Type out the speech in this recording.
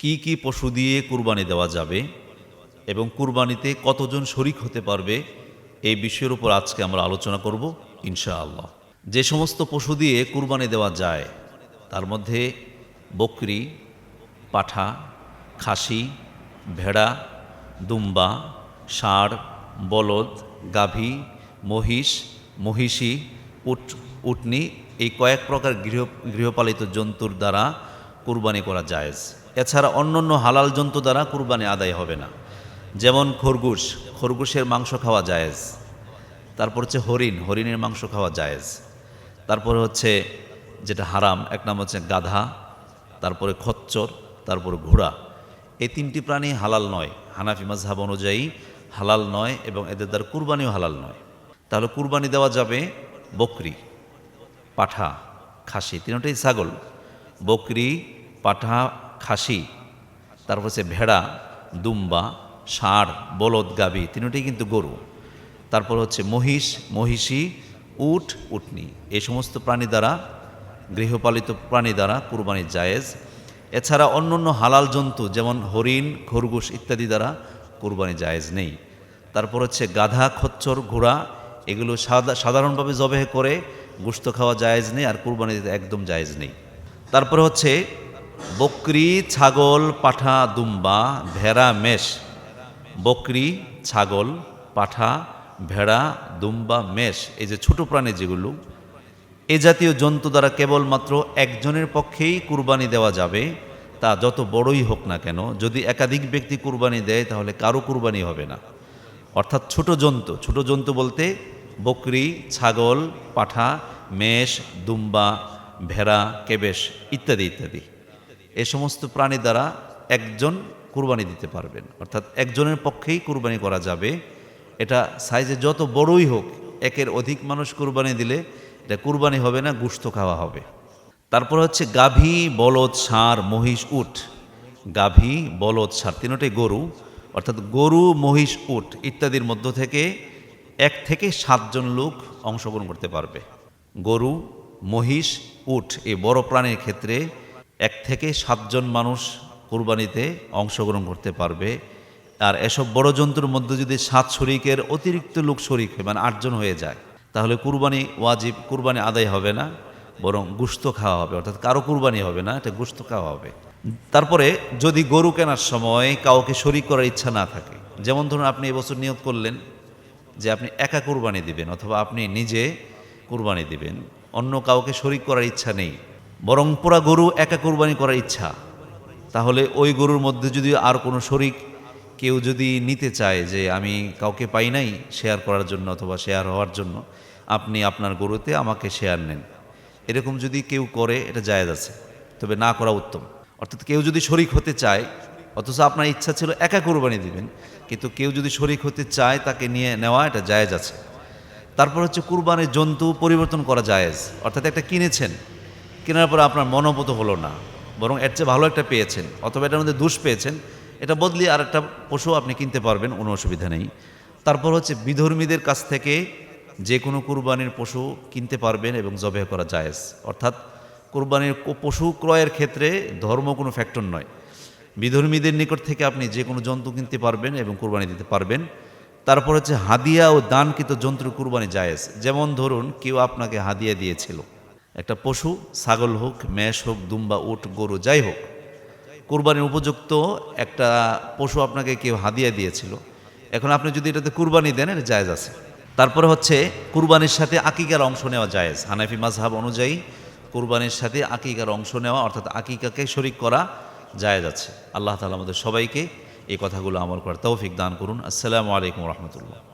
কি কি পশু দিয়ে কুরবানি দেওয়া যাবে এবং কুরবানিতে কতজন শরিক হতে পারবে, এই বিষয়ের উপর আজকে আমরা আলোচনা করব, ইনশাআল্লাহ। যে সমস্ত পশু দিয়ে কুরবানি দেওয়া যায়, তার মধ্যে বকরি, পাঠা, খাসি, ভেড়া, দুম্বা, ষাঁড়, বলদ, গাভী, মহিষ, মহিষী, উট, উটনি, এই কয়েক প্রকার গৃহ, গৃহপালিত জন্তুর দ্বারা কুরবানি করা জায়েজ। এছাড়া অন্যান্য হালাল জন্তু দ্বারা কুরবানি আদায় হবে না। যেমন খরগোশ, খরগোশের মাংস খাওয়া জায়েজ। তারপর হচ্ছে হরিণ, হরিণের মাংস খাওয়া জায়েজ। তারপরে হচ্ছে যেটা হারাম, এক নাম হচ্ছে গাধা, তারপরে খচ্চর, তারপরে ঘোড়া। এই তিনটি প্রাণী হালাল নয়। হানাফি মাজহাব অনুযায়ী হালাল নয় এবং এদের দ্বারা কুরবানিও হালাল নয়। তাহলে কুরবানি দেওয়া যাবে বকরি, পাঠা, খাসি, তিনটাই ছাগল। বকরি, পাঠা খাসি, তারপর হচ্ছে ভেড়া, দুম্বা, ষাঁড়, বলদ, গাভী তিনটাই কিন্তু গরু। তারপর হচ্ছে মহিষ, মহিষী, উট, উটনি। এই সমস্ত প্রাণী দ্বারা, গৃহপালিত প্রাণী দ্বারা কুরবানি জায়েজ। এছাড়া অন্যান্য হালাল জন্তু, যেমন হরিণ, খরগোশ ইত্যাদি দ্বারা কুরবানি জায়েজ নেই। তারপর হচ্ছে গাধা, খচ্চর, ঘোড়া, এগুলো সাধারণভাবে জবেহ করে গুস্ত খাওয়া জায়েজ নেই আর কুরবানি একদম জায়েজ নেই। তারপরে হচ্ছে বকরি, ছাগল, পাঠা, দুম্বা, ভেড়া, মেষ। বকরি, ছাগল, পাঠা, ভেড়া, দুম্বা, মেষ। এই যে ছোট প্রাণী যেগুলো, এ জাতীয় জন্তু দ্বারা কেবলমাত্র একজনের পক্ষেই কুরবানি দেওয়া যাবে, তা যত বড়ই হোক না কেন, যদি একাধিক ব্যক্তি কুরবানি দেয়, তাহলে কারও কুরবানি হবে না। অর্থাৎ ছোট জন্তু ছোট জন্তু বলতে বকরি, ছাগল, পাঠা, মেষ, দুম্বা, ভেড়া, কেবেশ, ইত্যাদি ইত্যাদি। এ সমস্ত প্রাণী দ্বারা একজন কুরবানি দিতে পারবেন। অর্থাৎ একজনের পক্ষেই কুরবানি করা যাবে। এটা সাইজে যত বড়ই হোক, একের অধিক মানুষ কুরবানি দিলে এটা কুরবানি হবে না গুস্ত খাওয়া হবে। তারপর হচ্ছে গাভী, বলদ, ষাঁড়, মহিষ, উট। গাভী, বলদ, ষাঁড় তিনটাই গরু। অর্থাৎ গরু, মহিষ, উট ইত্যাদির মধ্য থেকে এক থেকে সাতজন লোক অংশগ্রহণ করতে পারবে। গরু, মহিষ, উট এই বড় প্রাণীর ক্ষেত্রে এক থেকে সাতজন মানুষ কুরবানিতে অংশগ্রহণ করতে পারবে। আর এসব বড় জন্তুর মধ্যে যদি সাত শরিকের অতিরিক্ত লোক শরিক হয় মানে আটজন হয়ে যায়, তাহলে কুরবানি ওয়াজিব, কুরবানি আদায় হবে না, বরং গুস্ত খাওয়া হবে, অর্থাৎ কারও কুরবানি হবে না, এটা গুস্ত খাওয়া হবে। তারপরে যদি গরু কেনার সময় কাউকে শরিক করার ইচ্ছা না থাকে, যেমন ধরুন আপনি এবছর নিয়োগ করলেন যে আপনি একা কুরবানি দিবেন, অথবা আপনি নিজে কুরবানি দিবেন, অন্য কাউকে শরিক করার ইচ্ছা নেই বরং পুরা গরু একা কোরবানি করার ইচ্ছা। তাহলে ওই গরুর মধ্যে যদি আর কোনো শরিক কেউ যদি নিতে চায় যে আমি কাউকে পাই নাই শেয়ার করার জন্য অথবা শেয়ার হওয়ার জন্য, আপনি আপনার গরুতে আমাকে শেয়ার নেন। এরকম যদি কেউ করে, এটা জায়েজ আছে। তবে না করা উত্তম। অর্থাৎ কেউ যদি শরিক হতে চায়, অথচ আপনার ইচ্ছা ছিল একা কোরবানি দিবেন, কিন্তু কেউ যদি শরিক হতে চায় তাকে নিয়ে নেওয়া, এটা জায়েজ আছে। তারপর হচ্ছে কুরবানির জন্তু পরিবর্তন করা জায়েজ। অর্থাৎ একটা কিনেছেন কেনার পর আপনার মনোমত হলো না, বরং এর চেয়ে ভালো একটা পেয়েছেন, অথবা এটার মধ্যে দুষ পেয়েছেন, এটা বদলি আর একটা পশু আপনি কিনতে পারবেন, কোনো অসুবিধা নেই। তারপর হচ্ছে বিধর্মীদের কাছ থেকে যে কোনো কুরবানির পশু কিনতে পারবেন এবং জবে করা জায়েজ। অর্থাৎ কুরবানির পশু ক্রয়ের ক্ষেত্রে ধর্ম কোনো ফ্যাক্টর নয়। বিধর্মীদের নিকট থেকে আপনি যে কোনো জন্তু কিনতে পারবেন এবং কুরবানি দিতে পারবেন। তারপর হচ্ছে হাদিয়া ও দানকৃত জন্তুর কুরবানি জায়েজ। যেমন ধরুন, কেউ আপনাকে হাদিয়া দিয়েছিল। একটা পশু, ছাগল হোক, মেষ হোক, দুম্বা, উট, গরু, যাই হোক, কুরবানির উপযুক্ত একটা পশু আপনাকে কেউ হাদিয়া দিয়েছিল। এখন আপনি যদি এটাতে কুরবানি দেন এটা জায়েজ আছে। তারপরে হচ্ছে, কুরবানির সাথে আকিকার অংশ নেওয়া জায়েজ। হানাফি মাজহাব অনুযায়ী কুরবানির সাথে আকিকার অংশ নেওয়া, অর্থাৎ আকিকাকে শরিক করা জায়েজ আছে। আল্লাহ তালা আমাদের সবাইকে এই কথাগুলো আমল করার তৌফিক দান করুন। আসসালামু আলাইকুম রহমতুল্লাহ।